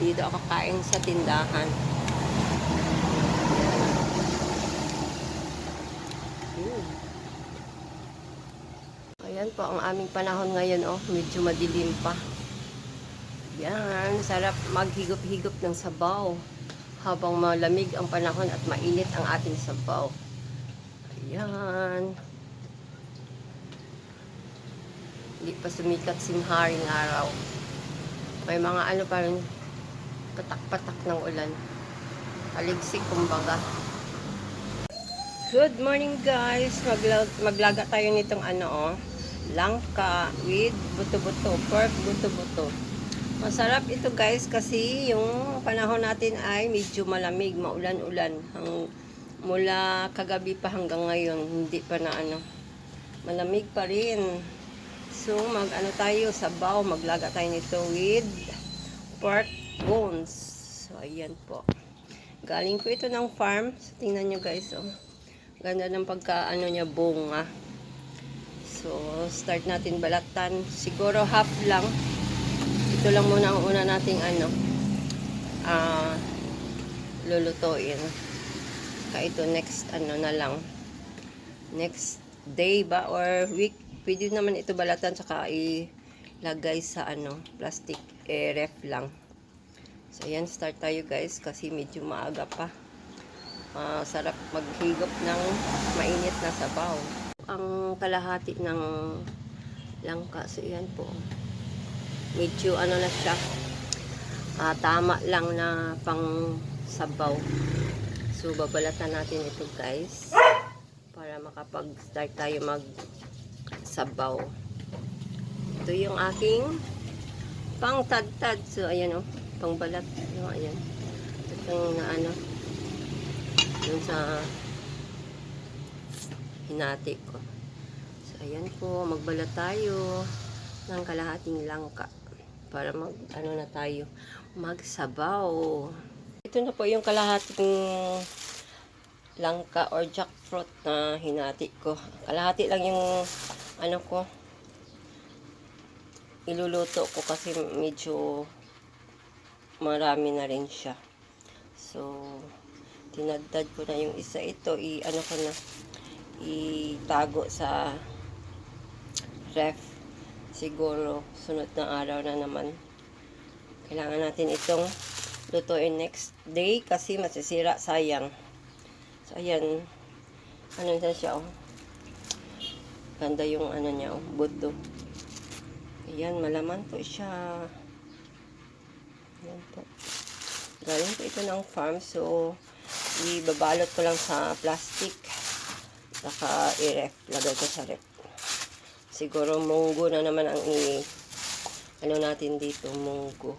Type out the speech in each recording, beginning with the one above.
Dito ako kain sa tindahan. Hmm. Ayan po ang aming panahon ngayon, oh. Medyo madilim pa. Yan, sarap maghigop-higop ng sabaw habang malamig ang panahon at mainit ang ating sabaw. Ayan. Hindi pa sumikat simharing araw. May mga ano pa rin, patak-patak ng ulan. Aligsik kumbaga. Good morning guys! Maglag maglaga tayo nitong ano oh, langka with buto-buto, pork buto-buto. Masarap ito guys kasi yung panahon natin ay medyo malamig, maulan-ulan. Hang, mula kagabi pa hanggang ngayon, hindi pa na ano, malamig pa rin. So mag ano tayo, sabaw, maglaga tayo nito with pork bones. So ayan po. Galing po ito ng farm. So tingnan nyo guys oh. Ganda ng pagka ano niya bunga. So start natin balatan. Siguro half lang ito lang muna ang una nating ano ah lulutuin ka ito next ano na lang next day ba or week pwede naman ito balatan saka ilagay sa ano plastic eh, ref lang so yan start tayo guys kasi medyo maaga pa. Sarap maghigop ng mainit na sabaw. Ang kalahati ng langka so yan po. Medyo ano na siya ah, tama lang na pang sabaw. So babalatan natin ito guys para makapag start tayo mag sabaw ito yung aking pang tad-tad so ayan o pang balat no, ayan. Itong na ano dun sa hinati ko. So ayan po magbalat tayo ng kalahating langka para mag ano na tayo magsabaw. Ito na po yung kalahating langka or jackfruit na hinati ko. Kalahati lang yung ano ko iluluto ko kasi medyo marami na rin siya. So tinagdad ko na yung isa. Ito i ano ko na itago sa ref. Siguro sunod na araw na naman. Kailangan natin itong lutuin next day kasi masisira. Sayang. So ayan. Ano na siya oh. Ganda yung ano niya oh. Buto. Ayan malaman po siya ayan po. Galing po ito ng farm so ibabalot ko lang sa plastic. Saka i-ref lagay ko sa ref. Siguro munggo na naman ang i ano natin dito munggo.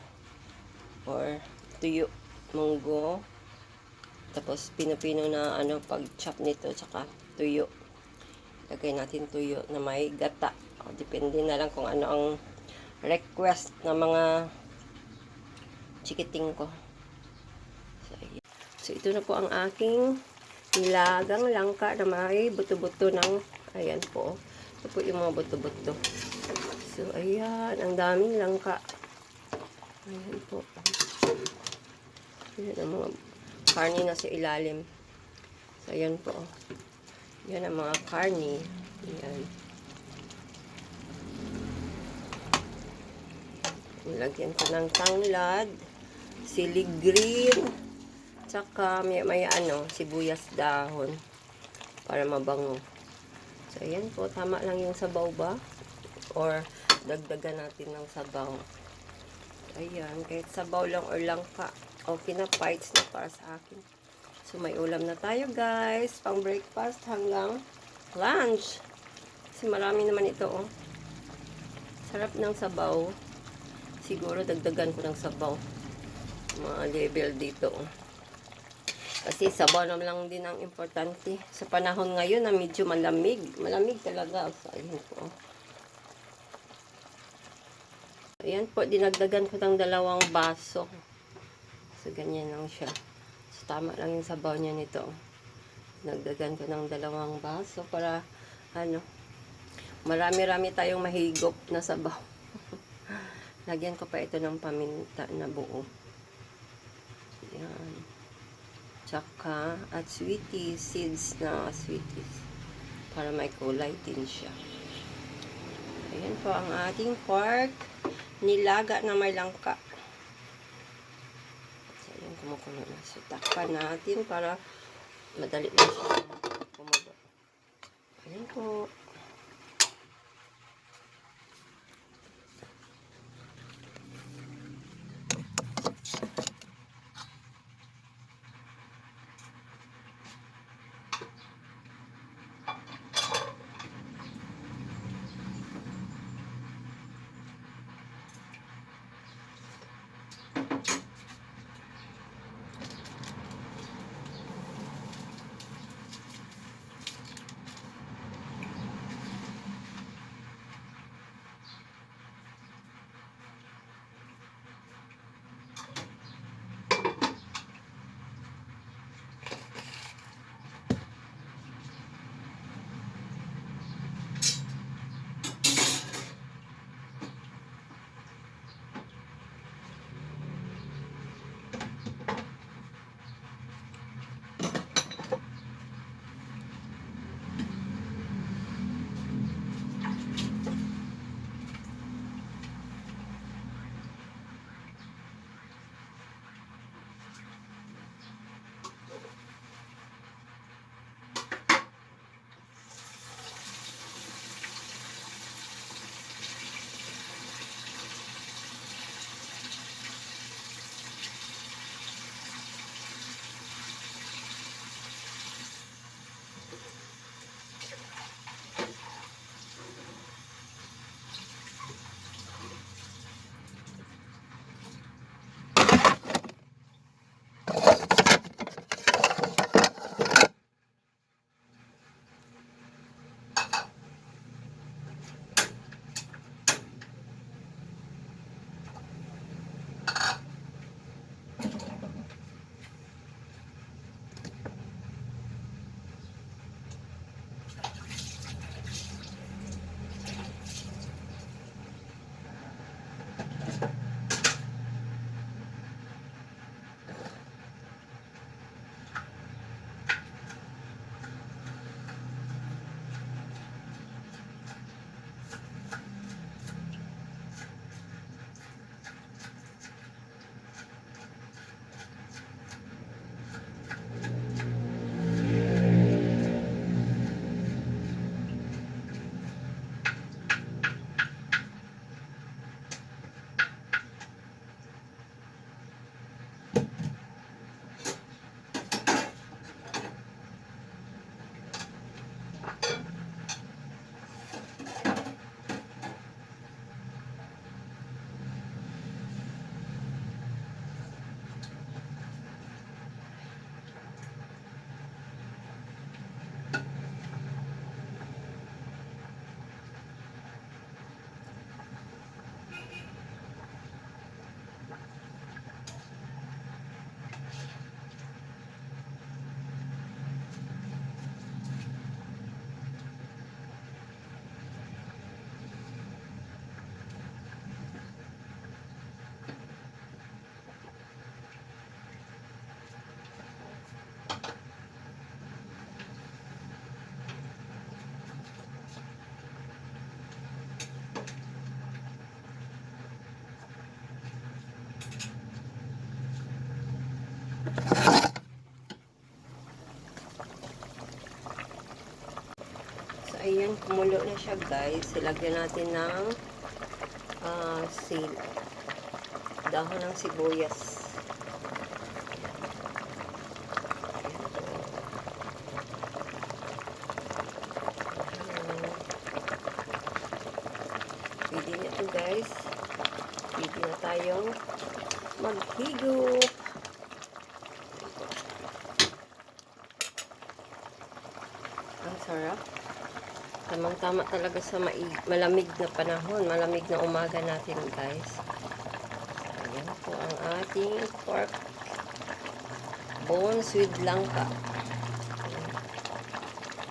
Or tuyo munggo. Tapos pino-pino na ano pag chop nito tsaka tuyo. Lagay natin tuyo na may gata. O, depende na lang kung ano ang request ng mga chikiting ko so, ayan. so ito na po ang aking nilagang langka na may buto-buto ng ayan po ito po yung mga buto-buto. So, ayan. Ang daming langka. Ayan po. Ayan ang mga karni na sa ilalim. So, ayan po. Ayan ang mga karni. Ayan. Nilagyan ko ng tanglad. Sili green. Tsaka may, may ano, sibuyas dahon. Para mabango. So, ayan po. Tama lang yung sabaw ba? Or, dagdagan natin ng sabaw. Ayan. Kahit sabaw lang or langka. Okay na. Bites na para sa akin. So, may ulam na tayo, guys. Pang breakfast hanggang lunch. Kasi marami naman ito, oh. Sarap ng sabaw. Siguro, dagdagan ko ng sabaw. Mga level dito. Kasi sabaw naman lang din ang importante. Sa panahon ngayon na medyo malamig. Malamig talaga. So, ayan po. Ayan po, dinagdagan ko ng dalawang baso. So, ganyan lang siya. So, tama lang yung sabaw niya nito. Nagdagan ko ng dalawang baso para, ano, marami-rami tayong mahigop na sabaw. Lagyan ko pa ito ng paminta na buo. Ayan. Tsaka, at sweeties, seeds na sweeties. Para may kulay din siya. Ayan po ang ating pork. Nilaga na may langka. So, ayan, kumukulo na. So, takpan natin para madali na siya kumulo. Ayan po. Ayan, kumulo na siya, guys. Ilagyan natin ng ah sil dahon ng sibuyas. Pwede na to, guys. Pwede na tayong maghigop. Ang sarap. Tamang-tama talaga sa malamig na panahon, malamig na umaga natin, guys. Ayan po ang ating pork bones with langka.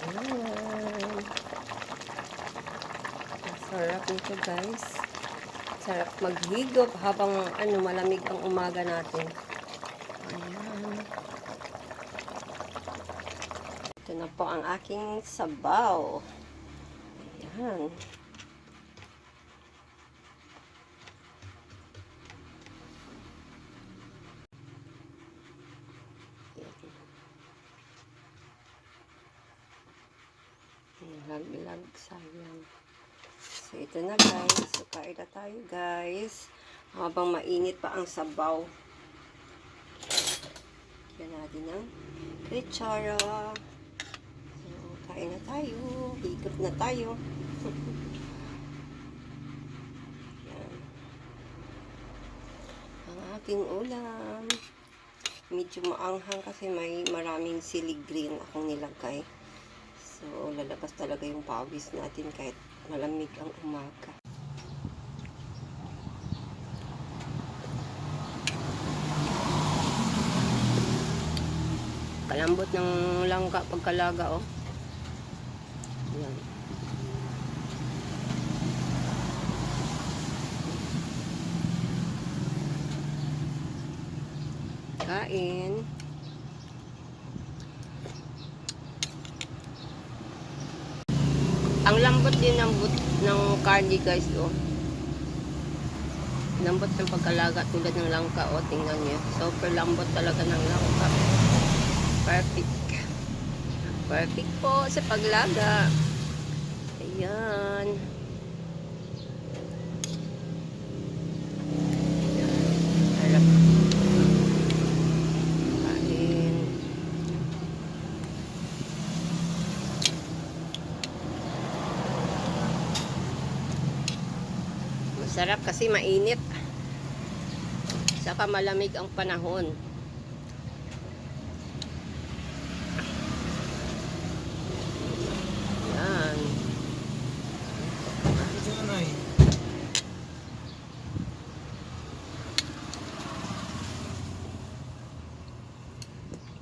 Ayan. Ang sarap nito, guys. Sarap maghigop habang ano malamig ang umaga natin. Ayan. Ito na po ang aking sabaw. Ayan. Nalaglag, sayang. So, ito na guys. So, kain na tayo guys. Habang mainit pa ang sabaw. Yan natin ang kutsara. So, kain na tayo. Higop na tayo. Yan. Ang aking ulam. Medyo maanghang kasi may maraming sili green akong nilagay. So, lalabas talaga yung pawis natin kahit malamig ang umaga. Kalambot ng langka pagkalaga, oh. Yan. Kain. Ang lambot din ng but ng candy guys oh. Lambot ng pagkalaga tulad ng langka oh, tingnan niyo. Super lambot talaga ng langka. Perfect. Perfect po sa paglaga. Ayan. Harap. Kain. Masarap kasi mainit. Saka malamig ang panahon. Yan. Ito na eh.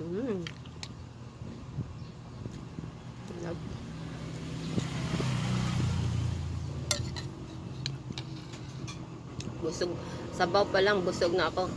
Mm. Love. Busog. Sabaw pa lang, busog na ako.